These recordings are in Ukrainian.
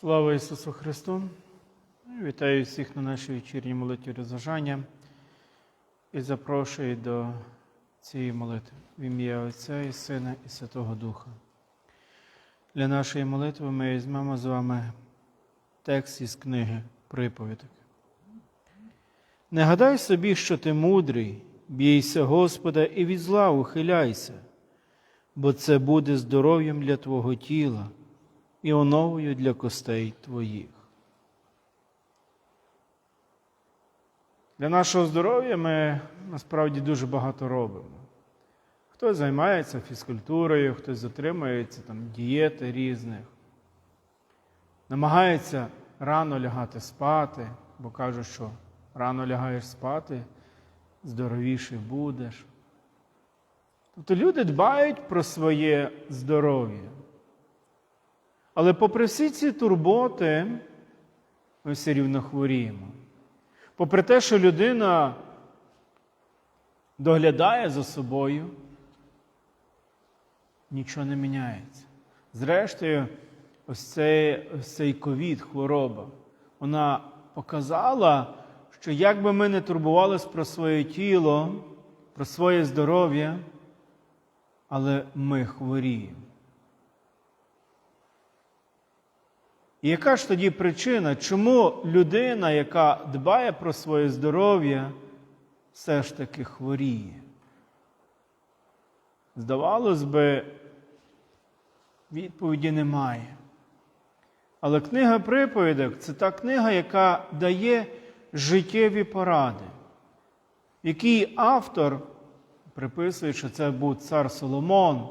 Слава Ісусу Христу! Вітаю всіх на нашій вечірній молитві розважання і запрошую до цієї молитви в ім'я Отця і Сина і Святого Духа. Для нашої молитви ми візьмемо з вами текст із книги Приповідок. Не гадай собі, що ти мудрий, бійся Господа і від зла ухиляйся, бо це буде здоров'ям для твого тіла і оновою для костей твоїх. Для нашого здоров'я ми насправді дуже багато робимо. Хтось займається фізкультурою, хтось затримується там, дієти різних, намагається рано лягати спати, бо кажуть, що рано лягаєш спати, здоровіший будеш. Тобто люди дбають про своє здоров'я. Але попри всі ці турботи, ми все рівно хворіємо. Попри те, що людина доглядає за собою, нічого не міняється. Зрештою, ось цей, ось цей ковід, хвороба, вона показала, що як би ми не турбувалися про своє тіло, про своє здоров'я, але ми хворіємо. Яка ж тоді причина, чому людина, яка дбає про своє здоров'я, все ж таки хворіє? Здавалось би, відповіді немає. Але книга приповідок це та книга, яка дає життєві поради, в якій автор приписує, що це був цар Соломон,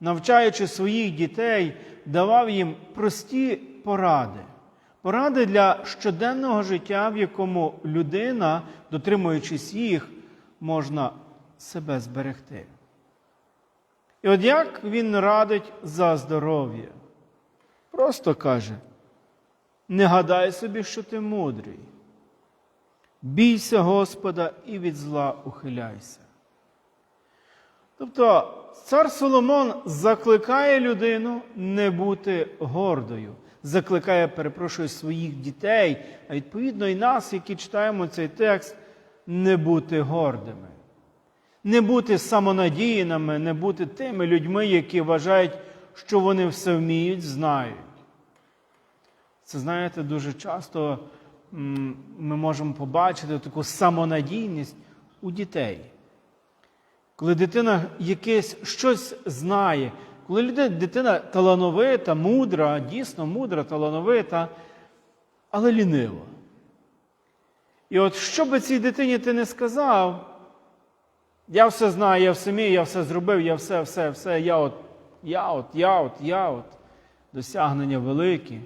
навчаючи своїх дітей, давав їм прості поради. Поради для щоденного життя, в якому людина, дотримуючись їх, можна себе зберегти. І от як він радить за здоров'я? Просто каже: не гадай собі, що ти мудрий. Бійся Господа і від зла ухиляйся. Тобто цар Соломон закликає людину не бути гордою, закликає, перепрошую, своїх дітей, а відповідно і нас, які читаємо цей текст, не бути гордими, не бути самонадіяними, не бути тими людьми, які вважають, що вони все вміють, знають. Це, знаєте, дуже часто ми можемо побачити таку самонадійність у дітей. Коли дитина якесь щось знає, коли дитина талановита, мудра, дійсно мудра, талановита, але лінива. І от що би цій дитині ти не сказав, я все знаю, я все вмію, я все зробив, я все, все, все, я от, я от, я от, я от, досягнення великі.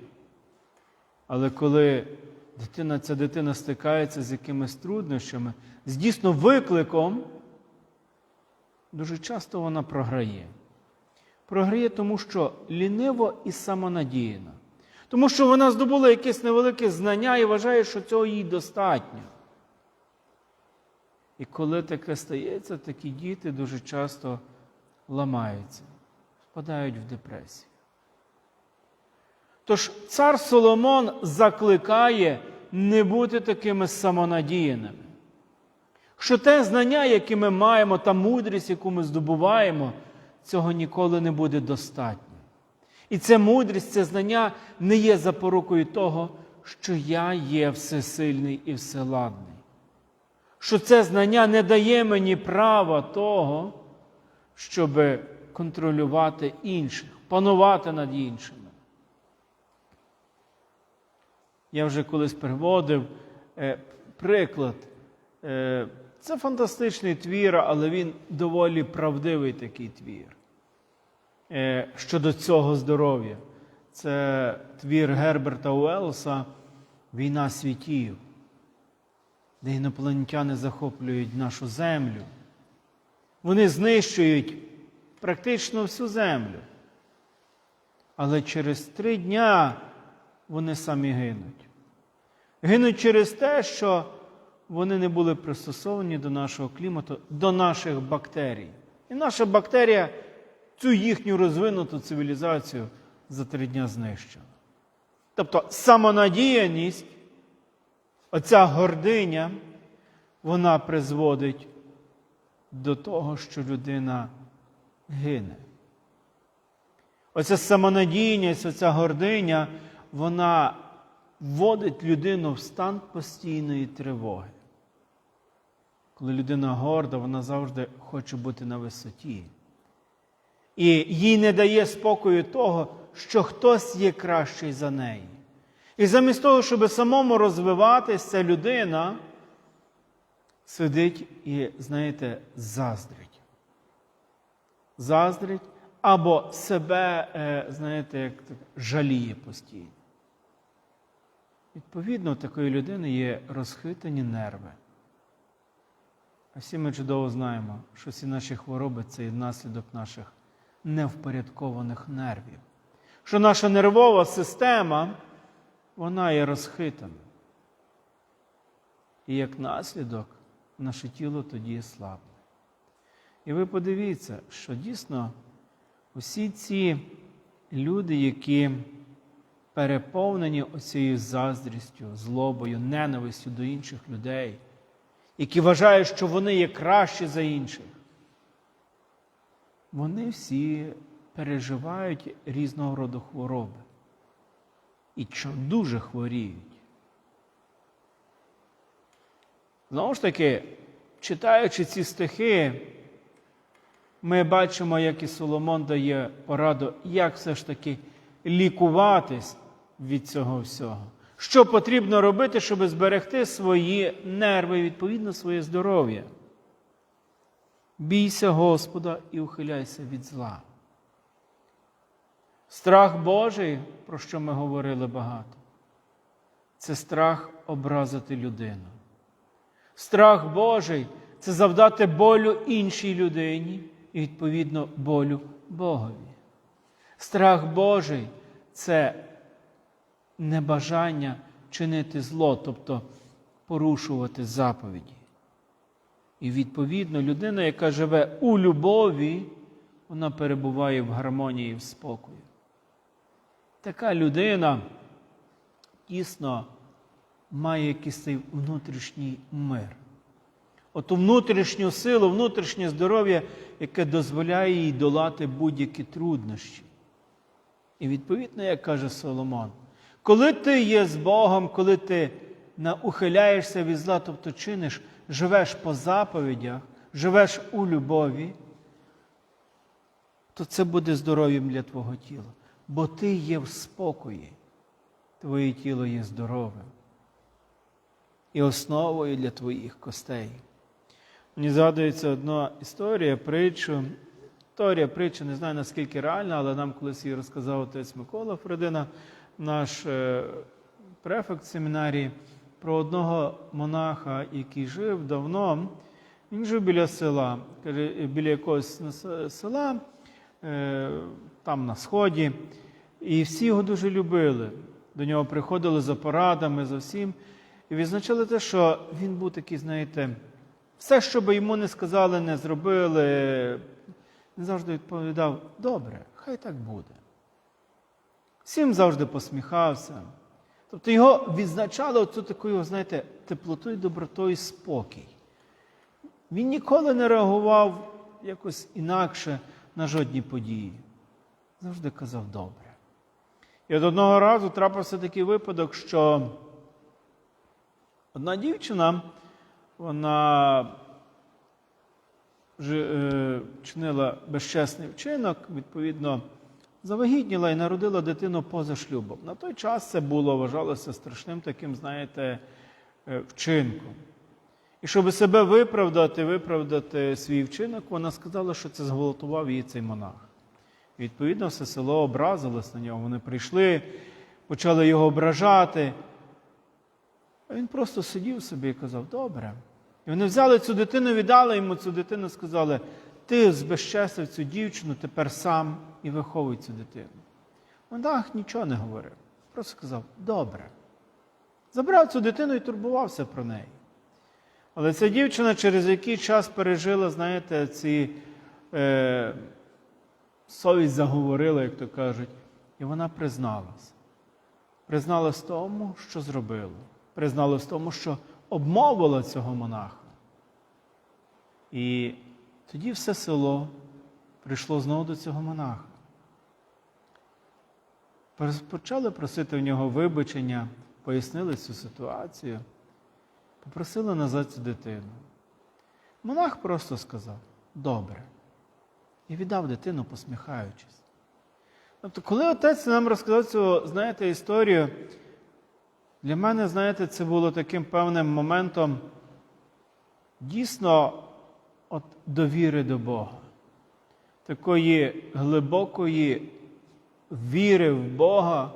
Але коли дитина, ця дитина стикається з якимись труднощами, з дійсно викликом, дуже часто вона програє. Програє, тому що ліниво і самонадіяна. Тому що вона здобула якесь невелике знання і вважає, що цього їй достатньо. І коли таке стається, такі діти дуже часто ламаються, впадають в депресію. Тож цар Соломон закликає не бути такими самонадіяними. Що те знання, яке ми маємо, та мудрість, яку ми здобуваємо, цього ніколи не буде достатньо. І ця мудрість, це знання не є запорукою того, що я є всесильний і вселадний. Що це знання не дає мені права того, щоб контролювати інших, панувати над іншими. Я вже колись приводив е, приклад. Е, це фантастичний твір, але він доволі правдивий такий твір. Е, щодо цього здоров'я. Це твір Герберта Уелса Війна світів, де інопланетяни захоплюють нашу землю. Вони знищують практично всю землю. Але через три дня вони самі гинуть. Гинуть через те, що вони не були пристосовані до нашого клімату, до наших бактерій. І наша бактерія цю їхню розвинуту цивілізацію за три дня знищила. Тобто самонадіяність, оця гординя, вона призводить до того, що людина гине. Оця самонадійність, оця гординя, вона вводить людину в стан постійної тривоги. Коли людина горда, вона завжди хоче бути на висоті. І їй не дає спокою того, що хтось є кращий за неї. І замість того, щоб самому розвиватися, ця людина сидить і, знаєте, заздрить. Заздрить або себе, е, знаєте, як жаліє постійно. Відповідно, у такої людини є розхитані нерви. Всі ми чудово знаємо, що всі наші хвороби це і наслідок наших невпорядкованих нервів. Що наша нервова система, вона є розхитана. І як наслідок, наше тіло тоді слабне. І ви подивіться, що дійсно усі ці люди, які переповнені оцією заздрістю, злобою, ненавистю до інших людей, які вважають, що вони є кращі за інших, вони всі переживають різного роду хвороби і дуже хворіють. Знову ж таки, читаючи ці стихи, ми бачимо, як і Соломон дає пораду, як все ж таки лікуватись від цього всього. Що потрібно робити, щоб зберегти свої нерви, відповідно, своє здоров'я. Бійся Господа і ухиляйся від зла. Страх Божий, про що ми говорили багато, це страх образити людину. Страх Божий це завдати болю іншій людині і, відповідно, болю Богові. Страх Божий це небажання чинити зло, тобто порушувати заповіді. І, відповідно, людина, яка живе у любові, вона перебуває в гармонії в спокої. Така людина дійсно має якийсь внутрішній мир. Оту внутрішню силу, внутрішнє здоров'я, яке дозволяє їй долати будь-які труднощі. І відповідно, як каже Соломон, коли ти є з Богом, коли ти ухиляєшся від зла, тобто чиниш, живеш по заповідях, живеш у любові, то це буде здоров'ям для твого тіла. Бо ти є в спокої, твоє тіло є здоровим і основою для твоїх костей. Мені згадується одна історія, притчу. Історія притча, не знаю наскільки реальна, але нам колись її розказав отець Микола Фредина, наш е, префект семінарії, про одного монаха, який жив давно. Він жив біля села, каже, біля якогось села, е, там на сході. І всі його дуже любили. До нього приходили за порадами, за всім. І відзначали те, що він був такий, знаєте, все, що би йому не сказали, не зробили, він завжди відповідав: добре, хай так буде. Всім завжди посміхався. Тобто його відзначали оцю такою, знаєте, теплотою, добротою спокій. Він ніколи не реагував якось інакше на жодні події. Завжди казав добре. І от одного разу трапився такий випадок, що одна дівчина, вона е, чинила безчесний вчинок, відповідно, завагітніла і народила дитину поза шлюбом. На той час це було, вважалося страшним таким, знаєте, е, вчинком. І щоб себе виправдати, виправдати свій вчинок, вона сказала, що це зґвалтував її цей монах. І, відповідно, все село образилось на нього. Вони прийшли, почали його ображати. А він просто сидів собі і казав, добре. І вони взяли цю дитину, віддали йому цю дитину, сказали, ти збезчестив цю дівчину, тепер сам і виховуй цю дитину. Монах нічого не говорив. Просто сказав, добре. Забрав цю дитину і турбувався про неї. Але ця дівчина через який час пережила, знаєте, ці е, совість заговорила, як то кажуть, і вона призналась. призналась тому, що зробило, призналась тому, що обмовила цього монаха. І тоді все село прийшло знову до цього монаха. Почали просити в нього вибачення, пояснили цю ситуацію, попросили назад цю дитину. Монах просто сказав добре. І віддав дитину, посміхаючись. Тобто, коли отець нам розказав цю, знаєте, історію, для мене, знаєте, це було таким певним моментом дійсно от довіри до Бога, такої глибокої віри в Бога,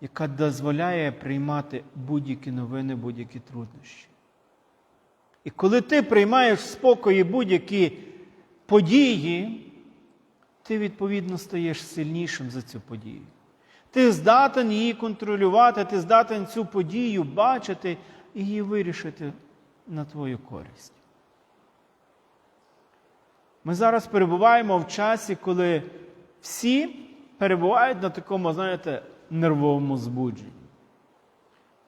яка дозволяє приймати будь-які новини, будь-які труднощі. І коли ти приймаєш в спокої будь-які події, ти відповідно стаєш сильнішим за цю подію. Ти здатен її контролювати, ти здатен цю подію бачити і її вирішити на твою користь. Ми зараз перебуваємо в часі, коли всі перебувають на такому, знаєте, нервовому збудженні.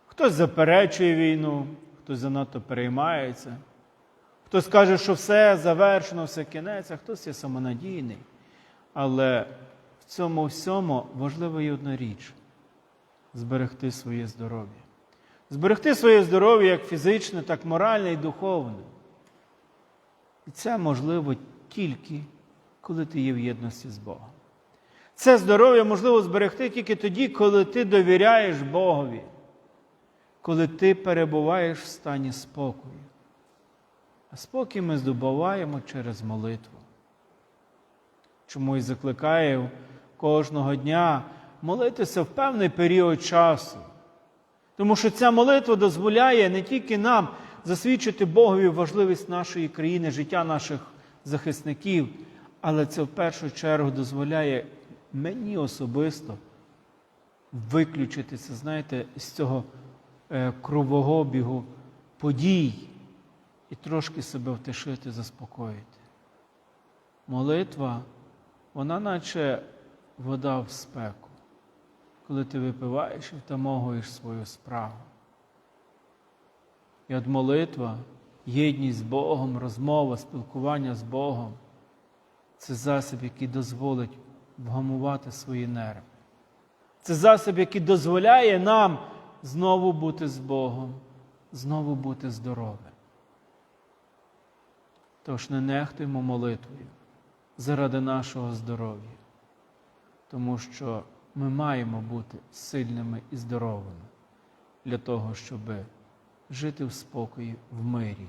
Хтось заперечує війну, хтось занадто переймається, хтось каже, що все завершено, все кінець, а хтось є самонадійний. Але в цьому всьому важлива і одна річ зберегти своє здоров'я. Зберегти своє здоров'я як фізичне, так моральне і духовне. І це можливо тільки, коли ти є в єдності з Богом. Це здоров'я можливо зберегти тільки тоді, коли ти довіряєш Богові, коли ти перебуваєш в стані спокою. А спокій ми здобуваємо через молитву. Чому і закликаю кожного дня молитися в певний період часу. Тому що ця молитва дозволяє не тільки нам засвідчити Богові важливість нашої країни, життя наших захисників, але це в першу чергу дозволяє мені особисто виключитися, знаєте, з цього е, кругообігу подій і трошки себе втишити, заспокоїти. Молитва, вона наче вода в спеку, коли ти випиваєш і втамовуєш свою справу. І от молитва, єдність з Богом, розмова, спілкування з Богом це засіб, який дозволить вгамувати свої нерви. Це засіб, який дозволяє нам знову бути з Богом, знову бути здоровим. Тож не нехтуємо молитвою заради нашого здоров'я, тому що ми маємо бути сильними і здоровими для того, щоб жити в спокої в мирі,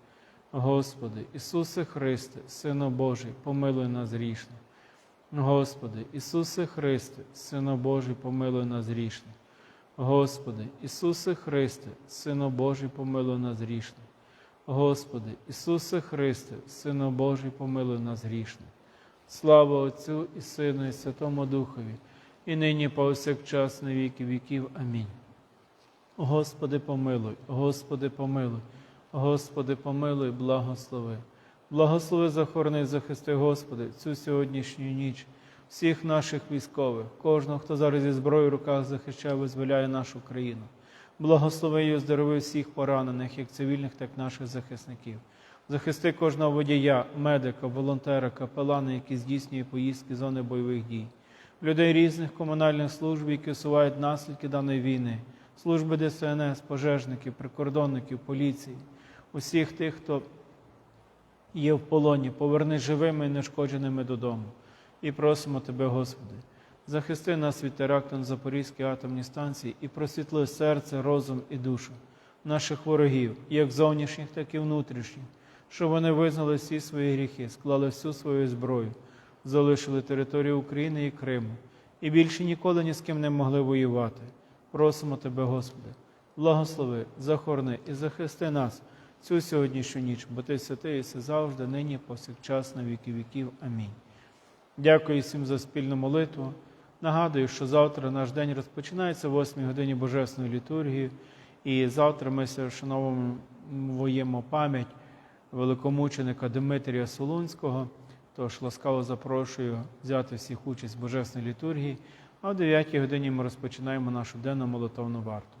Господи, Ісусе Христе, Сину Божий, помилуй нас грішних. Господи, Ісусе Христе, Сину Божий, помилуй нас грішних. Господи, Ісусе Христе, Сину Божий, помилуй нас грішних. Господи, Ісусе Христе, Сину Божий, помилуй нас грішних. Слава Отцю і Сину, і Святому Духові, і нині повсякчас на віки віків. Амінь. Господи, помилуй, Господи, помилуй, Господи, помилуй, благослови. Благослови захорони, захисти, Господи, цю сьогоднішню ніч, всіх наших військових, кожного, хто зараз зі зброєю в руках захищає, визволяє нашу країну. Благослови і оздорови всіх поранених, як цивільних, так і наших захисників. Захисти кожного водія, медика, волонтера, капелана, які здійснює поїздки зони бойових дій, людей різних комунальних служб, які усувають наслідки даної війни, служби ДСНС, пожежників, прикордонників, поліції. Усіх тих, хто є в полоні, поверни живими і нешкодженими додому. І просимо Тебе, Господи, захисти нас від теракту на Запорізькій атомній станції і просвітли серце, розум і душу наших ворогів, як зовнішніх, так і внутрішніх, щоб вони визнали всі свої гріхи, склали всю свою зброю, залишили територію України і Криму, і більше ніколи ні з ким не могли воювати. Просимо Тебе, Господи, благослови, захорони і захисти нас цю сьогоднішню ніч, бо Ти святий і завжди, нині, повсякчас, на віки віків. Амінь. Дякую всім за спільну молитву. Нагадую, що завтра наш день розпочинається о 8 годині Божественної літургії, і завтра ми вшановуємо пам'ять великомученика Дмитрія Солунського. Тож ласкаво запрошую взяти всіх участь в Божественній літургії, а о 9 годині ми розпочинаємо нашу денну молитовну варту.